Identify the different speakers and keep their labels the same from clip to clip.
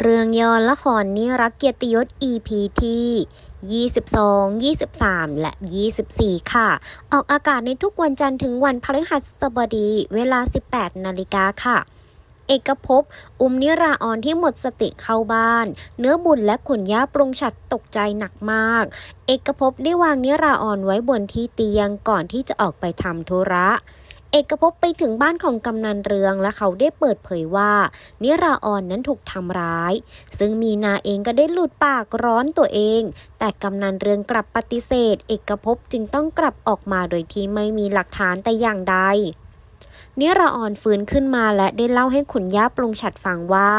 Speaker 1: เรื่องย่อละครนิรักเกียรติยศ EP ที่ 22 23 และ 24 ค่ะ ออกอากาศในทุกวันจันทร์ถึงวันพฤหัสบดี เวลา 18 นาฬิกาค่ะ เอกภพ อุ้มนิราออนที่หมดสติเข้าบ้าน เนื้อบุญและขุนย่าปรุงฉัดตกใจหนักมาก เอกภพได้วางนิราออนไว้บนที่เตียงก่อนที่จะออกไปทำธุระ เอกภพไปถึงบ้านของกำนันเรืองและเขาได้เปิดเผยว่า นิราออนนั้นถูกทำร้าย ซึ่งมีนาเองก็ได้หลุดปากร้อนตัวเอง แต่กำนันเรืองกลับปฏิเสธ เอกภพจึงต้องกลับออกมาโดยที่ไม่มีหลักฐานแต่อย่างใดนิราออนฟื้นขึ้นมาและได้เล่าให้ขุนย่าปรุงฉัดฟังว่า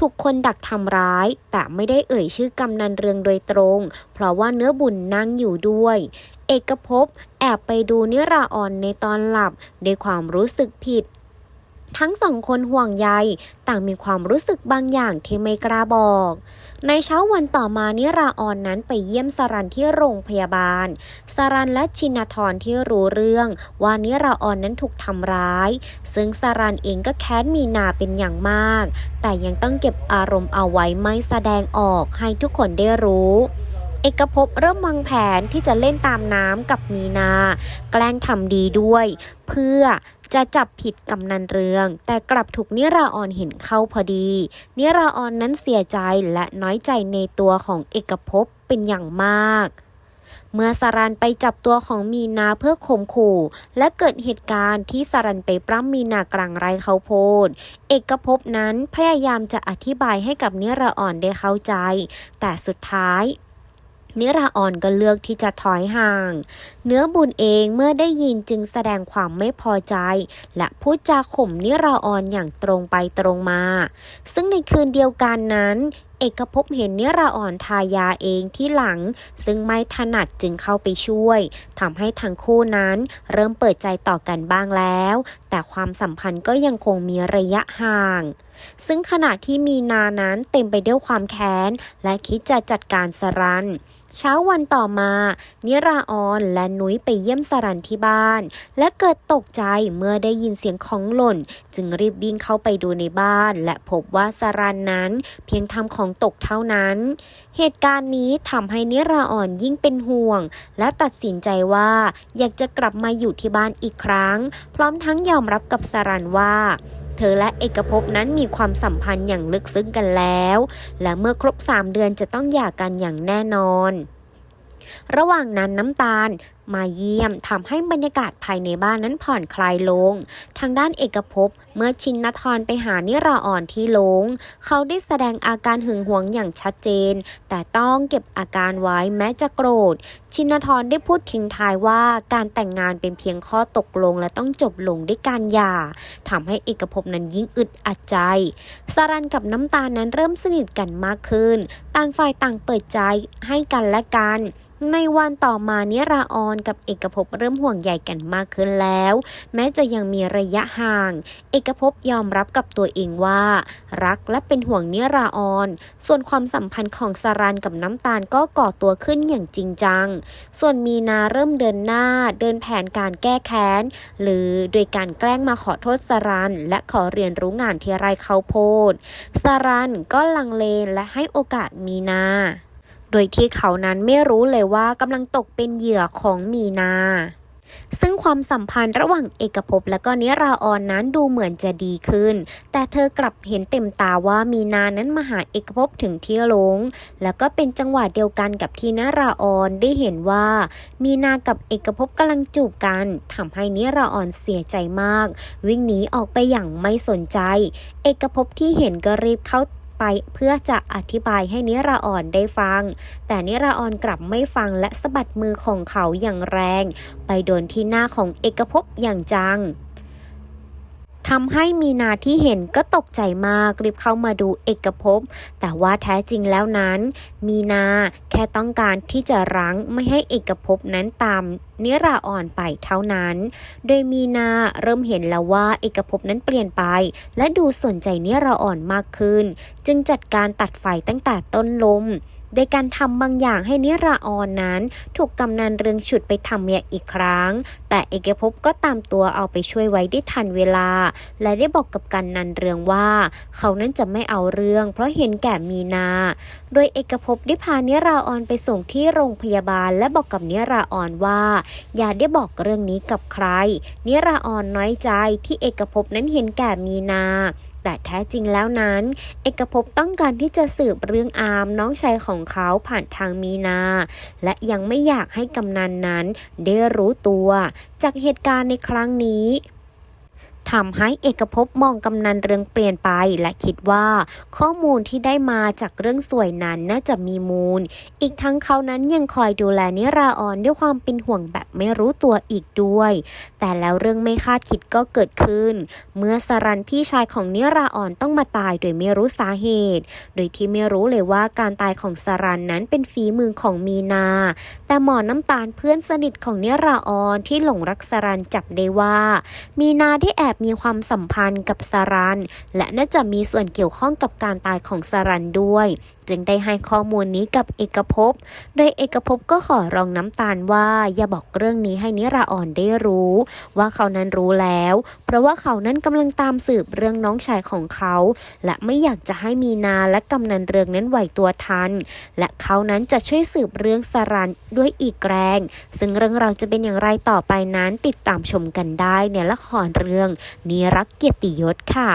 Speaker 1: ถูกคนดักทำร้าย แต่ไม่ได้เอ่ยชื่อกำนันเรืองโดยตรง เพราะว่าเนื้อบุญนั่งอยู่ด้วย เอกภพแอบไปดูนิราอ่อนในตอนหลับด้วยความรู้สึกผิดทั้งสองคนห่วงใย ต่างมีความรู้สึกบางอย่างที่ไม่กล้าบอก ในเช้าวันต่อมานิราออนนั้นไปเยี่ยมสรันที่โรงพยาบาล สรันและชินทรที่รู้เรื่องว่านิราออนนั้นถูกทำร้าย ซึ่งสรันเองก็แค้นมีนาเป็นอย่างมาก แต่ยังต้องเก็บอารมณ์เอาไว้ไม่แสดงออกให้ทุกคนได้รู้เอกภพเริ่มวางแผนที่จะเล่นตามน้ำกับมีนา แกล้งทำดีด้วย เพื่อ จะจับผิดกำนันเรือง แต่กลับถูกนิราออนเห็นเข้าพอดี นิราออนนั้นเสียใจและน้อยใจในตัวของเอกภพเป็นอย่างมากเมื่อสารันไปจับตัวของมีนาเพื่อข่มขู่ และเกิดเหตุการณ์ที่สารันไปปล้ำมีนากลางไร่เขาวโพดเอกภพนั้นพยายามจะอธิบายให้กับเนิราออนได้เข้าใจ แต่สุดท้าย นิราออนก็เลือกที่จะถอยห่าง เนื้อบุญเองเมื่อได้ยินจึงแสดงความไม่พอใจ และพูดจาข่มนิราออนอย่างตรงไปตรงมา ซึ่งในคืนเดียวกันนั้น เอกภพเห็นเนราออนทายาเองที่หลัง ซึ่งไม่ถนัดจึงเข้าไปช่วยทำให้ทั้งคู่นั้นเริ่มเปิดใจต่อกันบ้างแล้ว แต่ความสัมพันธ์ก็ยังคงมีระยะห่างซึ่งขณะที่มีนานั้นเต็มไปด้วยความแค้น และคิดจะจัดการสรัน เช้าวันต่อมา นิราออนและนุ้ยไปเยี่ยมสรันที่บ้าน และเกิดตกใจเมื่อได้ยินเสียงของหล่น จึงรีบวิ่งเข้าไปดูในบ้าน และพบว่าสรันนั้น เพียงทำของตกเท่านั้น เหตุการณ์นี้ทำให้นิราอ่อนยิ่งเป็นห่วง และตัดสินใจว่าอยากจะกลับมาอยู่ที่บ้านอีกครั้ง พร้อมทั้งยอมรับกับสรันว่าเธอและเอกภพนั้นมีความสัมพันธ์อย่างลึกซึ้งกันแล้ว และเมื่อครบ 3 เดือนจะต้องหย่ากันอย่างแน่นอน ระหว่างนั้นน้ำตาล มาเยี่ยมทำให้บรรยากาศภายในบ้านนั้นผ่อนคลายลง ทางด้านเอกภพเมื่อชินนทรไปหานิราอ่อนที่โลง เขาได้แสดงอาการหึงหวงอย่างชัดเจน แต่ต้องเก็บอาการไว้แม้จะโกรธ ชินทรได้พูดทิ้งท้ายว่าการแต่งงานเป็นเพียงข้อตกลงและต้องจบลงด้วยการหย่าทำให้เอกภพนั้นยิ่งอึดอัดใจ สารันกับน้ำตาลนั้นเริ่มสนิทกันมากขึ้น ต่างฝ่ายต่างเปิดใจให้กันและกัน ในวันต่อมานิราออนกับเอกภพเริ่มห่วงใยกันมากขึ้นแล้ว แม้จะยังมีระยะห่าง เอกภพยอมรับกับตัวเองว่า รักและเป็นห่วงนิราออน ส่วนความสัมพันธ์ของสารันกับน้ำตาลก็ก่อตัวขึ้นอย่างจริงจัง ส่วนมีนาเริ่มเดินหน้าเดินแผนการแก้แค้น หรือโดยการแกล้งมาขอโทษสารัน และขอเรียนรู้งานที่ไรเขาโพดสารันก็ลังเลและให้โอกาสมีนา โดยที่เขานั้นไม่รู้เลยว่ากำลังตกเป็นเหยื่อของมีนาซึ่งความสัมพันธ์ระหว่างเอกภพและก็นิราออนนั้นดูเหมือนจะดีขึ้น แต่เธอกลับเห็นเต็มตาว่ามีนานั้นมาหาเอกภพถึงที่ลง แล้วก็เป็นจังหวะเดียวกันกับที่นิราออนได้เห็นว่า มีนากับเอกภพกำลังจูบกันทำให้นิราออนเสียใจมาก วิ่งหนีออกไปอย่างไม่สนใจ เอกภพที่เห็นก็รีบเข้า ไปเพื่อจะอธิบายให้นิราอ่อนได้ฟัง แต่นิราอ่อนกลับไม่ฟังและสะบัดมือของเขาอย่างแรง ไปโดนที่หน้าของเอกภพอย่างจัง ทำให้มีนาที่เห็นก็ตกใจมากรีบเข้ามาดูเอกภพ แต่ว่าแท้จริงแล้วนั้น มีนาแค่ต้องการที่จะรั้งไม่ให้เอกภพนั้นตามนิราอ่อนไปเท่านั้น โดยมีนาเริ่มเห็นแล้วว่าเอกภพนั้นเปลี่ยนไป และดูสนใจนิราอ่อนมากขึ้น จึงจัดการตัดไฟตั้งแต่ต้นลม โดยการทำบางอย่างให้นิราออนนั้น ถูกกำนันเรืองฉุดไปทำเมียอีกครั้ง แต่เอกภพก็ตามตัวเอาไปช่วยไว้ได้ทันเวลา และได้บอกกับกันนันเรืองว่า เขานั้นจะไม่เอาเรื่อง เพราะเห็นแก่มีนา โดยเอกภพได้พานิราออนไปส่งที่โรงพยาบาล และบอกกับนิราออนว่า อย่าได้บอกเรื่องนี้กับใคร นิราออนน้อยใจที่เอกภพนั้นเห็นแก่มีนา แต่แท้จริงแล้วนั้น เอกภพต้องการที่จะสืบเรื่องอามน้องชายของเขาผ่านทางมีนา และยังไม่อยากให้กำนันนั้นได้รู้ตัว จากเหตุการณ์ในครั้งนี้ ทำให้เอกภพมองกำนันเรืองเปลี่ยนไป และคิดว่า ข้อมูลที่ได้มาจากเรื่องสวยนั้นน่าจะมีมูล อีกทั้งเขานั้นยังคอยดูแลนิราออนด้วยความเป็นห่วงแบบไม่รู้ตัวอีกด้วย แต่แล้วเรื่องไม่คาดคิดก็เกิดขึ้น เมื่อสรันพี่ชายของนิราออนต้องมาตายโดยไม่รู้สาเหตุ โดยที่ไม่รู้เลยว่าการตายของสรันนั้นเป็นฝีมือของมีนา แต่หมอน้ำตาลเพื่อนสนิทของนิราออนที่หลงรักสรันจับได้ว่า มีนาได้แอบมีความสัมพันธ์กับสารัน และน่าจะมีส่วนเกี่ยวข้องกับการตายของสารันด้วย จึงได้ให้ข้อมูลนี้กับเอกภพ โดยเอกภพก็ขอร้องน้ำตาลว่าอย่าบอกเรื่องนี้ให้นิราอ่อนได้รู้ ว่าเขานั้นรู้แล้ว เพราะว่าเขานั้นกำลังตามสืบเรื่องน้องชายของเขา และไม่อยากจะให้มีนาและกำนันเรืองนั้นไหวตัวทัน และเขานั้นจะช่วยสืบเรื่องสรันด้วยอีกแรง ซึ่งเรื่องราวจะเป็นอย่างไรต่อไปนั้นติดตามชมกันได้ในละครเรื่องนิรักเกียรติยศค่ะ